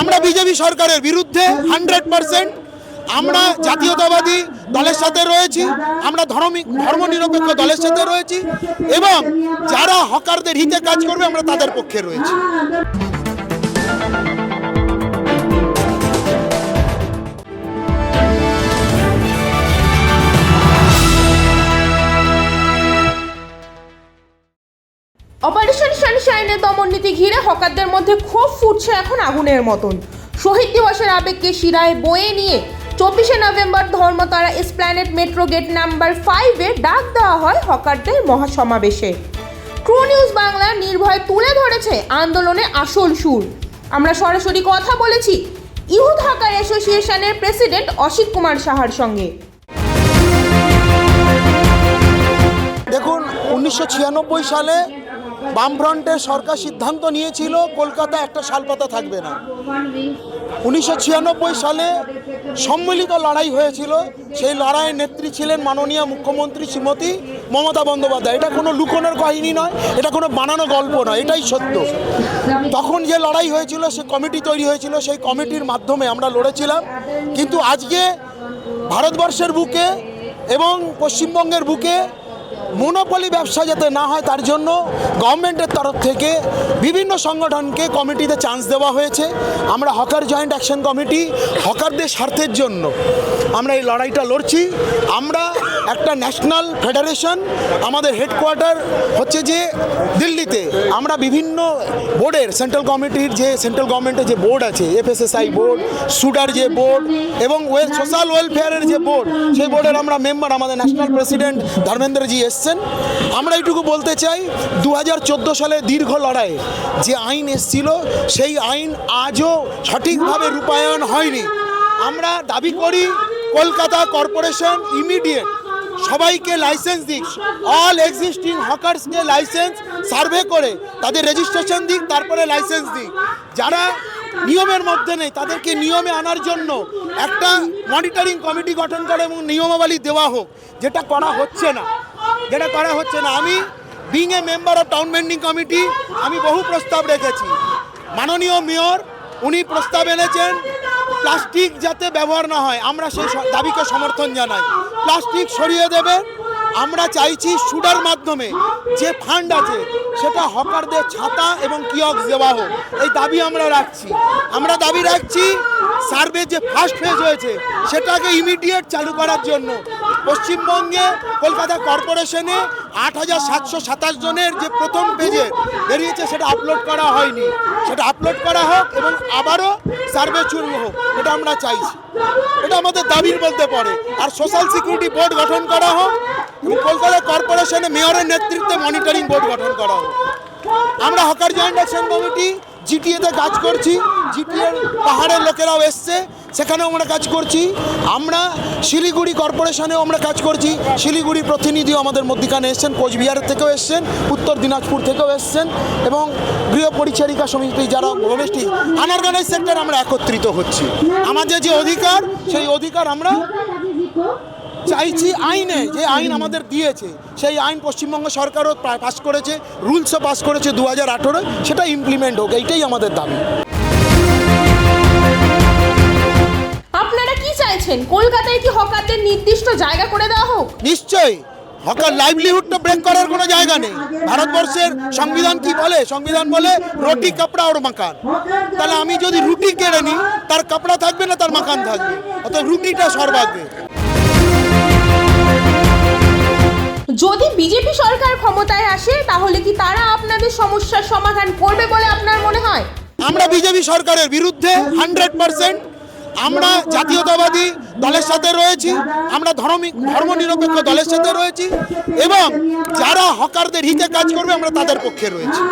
আমরা বিজেপি সরকারের বিরুদ্ধে হান্ড্রেড পারসেন্ট আমরা জাতীয়তাবাদী দলের সাথে রয়েছি, আমরা ধর্মিক ধর্মনিরপেক্ষ দলের সাথে রয়েছি, এবং যারা হকারদের হিতে কাজ করবে, আমরা তাদের পক্ষে রয়েছি। অপারেশন সানশাইনের দমননীতি ঘিরে হকারদের মধ্যে ক্ষোভ ফুটছে এখন আগুনের মতন। শহীদ দিবসের আবেগকে শিরায় বয়ে নিয়ে চব্বিশে November Dharmatala Esplanade metro gate number ফাইভে ডাক দেওয়া হয় হকারদের মহাসমাবেশে। ট্রু নিউজ বাংলা নির্ভয় তুলে ধরেছে আন্দোলনে আসল সুর। আমরা সরাসরি কথা বলেছি ইহুদ হকার অ্যাসোসিয়েশনের প্রেসিডেন্ট অসিত কুমার সাহার সঙ্গে। দেখুন, উনিশশো ছিয়ানব্বই সালে বামফ্রন্টের সরকার সিদ্ধান্ত নিয়েছিল, কলকাতা একটা শালপাতা থাকবে না। উনিশশো ছিয়ানব্বই সালে সম্মিলিত লড়াই হয়েছিল। সেই লড়াইয়ের নেত্রী ছিলেন মাননীয় মুখ্যমন্ত্রী শ্রীমতী মমতা বন্দ্যোপাধ্যায়। এটা কোনো লুকোনোর কাহিনী নয়, এটা কোনো বানানো গল্প নয়, এটাই সত্য। তখন যে লড়াই হয়েছিল, সে কমিটি তৈরি হয়েছিল, সেই কমিটির মাধ্যমে আমরা লড়েছিলাম। কিন্তু আজকে ভারতবর্ষের বুকে এবং পশ্চিমবঙ্গের বুকে মনোপলি ব্যবসা যাতে না হয়, তার জন্য গভর্নমেন্টের তরফ থেকে বিভিন্ন সংগঠনকে কমিটিতে চান্স দেওয়া হয়েছে। আমরা হকার জয়েন্ট অ্যাকশন কমিটি হকারদের স্বার্থের জন্য আমরা এই লড়াইটা লড়ছি। আমরা একটা ন্যাশনাল ফেডারেশন আমাদের হেডকোয়ার্টার হচ্ছে যে দিল্লিতে। আমরা বিভিন্ন বোর্ডের সেন্ট্রাল কমিটির যে সেন্ট্রাল গভর্নমেন্টের যে বোর্ড আছে এফএসএসআই বোর্ড সুডার যে বোর্ড এবং ওয়েল সোশ্যাল ওয়েলফেয়ারের যে বোর্ড সেই বোর্ডের আমরা মেম্বার আমাদের ন্যাশনাল প্রেসিডেন্ট ধর্মেন্দ্রজি এসছেন। আমরা এইটুকু বলতে চাই দু হাজার চোদ্দ সালে দীর্ঘ লড়াইয়ে যে আইন এসছিল, সেই আইন আজও সঠিকভাবে রূপায়ণ হয়নি। আমরা দাবি করি, কলকাতা কর্পোরেশন ইমিডিয়েট সবাইকে লাইসেন্স দিক। অল এক্সিস্টিং হকার্সকে লাইসেন্স সার্ভে করে, তাদের রেজিস্ট্রেশন দিক, তারপরে লাইসেন্স দিক। যারা নিয়মের মধ্যে নেই, তাদেরকে নিয়মে আনার জন্য একটা মনিটরিং কমিটি গঠন করে এবং নিয়মাবলী দেওয়া হোক, যেটা করা হচ্ছে না। যেটা করা হচ্ছে না। আমি being a member of town vending committee আমি বহু প্রস্তাব রেখেছি। মাননীয় মেয়র উনি প্রস্তাব এনেছেন, প্লাস্টিক যাতে ব্যবহার না হয়, আমরা সেই দাবিকে সমর্থন জানাই। প্লাস্টিক সরিয়ে দেবে আমরা চাইছি সুডার মাধ্যমে যে ফান্ড আছে, সেটা হকারদের ছাতা এবং কিয়ক্স দেওয়া হোক। এই দাবি আমরা রাখছি। আমরা দাবি রাখছি, সার্ভে যে ফার্স্ট ফেজ হয়েছে, সেটাকে ইমিডিয়েট চালু করার জন্য পশ্চিমবঙ্গে কলকাতা কর্পোরেশনে আট হাজার সাতশো সাতাশ জনের যে প্রথম পেজে বেরিয়েছে, সেটা আপলোড করা হয়নি। সেটা আপলোড করা হোক এবং আবারও সার্ভে শুরু হোক, এটা আমরা চাইছি। এটা আমাদের দাবির মধ্যে পড়ে। আর সোশ্যাল সিকিউরিটি বোর্ড গঠন করা হোক এবং কলকাতা কর্পোরেশনে মেয়রের নেতৃত্বে মনিটরিং বোর্ড গঠন করা হোক। আমরা হকার জয়েন্ট অ্যাকশন কমিটি জিটিএতে কাজ করছি। জিটিএর পাহাড়ের লোকেরাও এসছে। সেখানেও আমরা কাজ করছি। আমরা শিলিগুড়ি কর্পোরেশনেও আমরা কাজ করছি। শিলিগুড়ি প্রতিনিধিও আমাদের মধ্যখানে এসছেন কোচবিহারের থেকেও এসছেন, উত্তর দিনাজপুর থেকেও এসছেন এবং গৃহ পরিচারিকা সমিতি যারা ডোমেস্টিক আনারগানাইজ সেক্টর আমরা একত্রিত হচ্ছি। আমাদের যে অধিকার, সেই অধিকার আমরা চাইছি আইনে। যে আইন আমাদের দিয়েছে, সেই আইন পশ্চিমবঙ্গ সরকারও পাস করেছে, রুলসও পাস করেছে দু হাজার আঠেরো সেটা ইমপ্লিমেন্ট হোক, এইটাই আমাদের দাবি। চাইছেন কলকাতায় কি হকারদের নির্দিষ্ট জায়গা করে দেওয়া হোক? নিশ্চয়ই। হকার লাইভলিহুডটা ব্রেক করার কোনো জায়গা নেই। ভারতবর্ষের সংবিধান কি বলে? সংবিধান বলে রুটি কাপড়া ওর মাকান তাহলে আমি যদি রুটি কেড়ে নিই তার কাপড়া থাকবে না তার মাকান থাকবে। অর্থাৎ রুটিটা সর্বাগ্রে। যদি বিজেপি সরকার ক্ষমতায় আসে তাহলে কি তারা আপনাদের সমস্যার সমাধান করবে বলে আপনার মনে হয়? আমরা বিজেপি সরকারের বিরুদ্ধে হান্ড্রেড পার্সেন্ট আমরা জাতীয়তাবাদী দলের সাথে রয়েছি, আমরা ধর্মিক ধর্মনিরপেক্ষ দলের সাথে রয়েছি, এবং যারা হকারদের হিতে কাজ করবে, আমরা তাদের পক্ষে রয়েছি।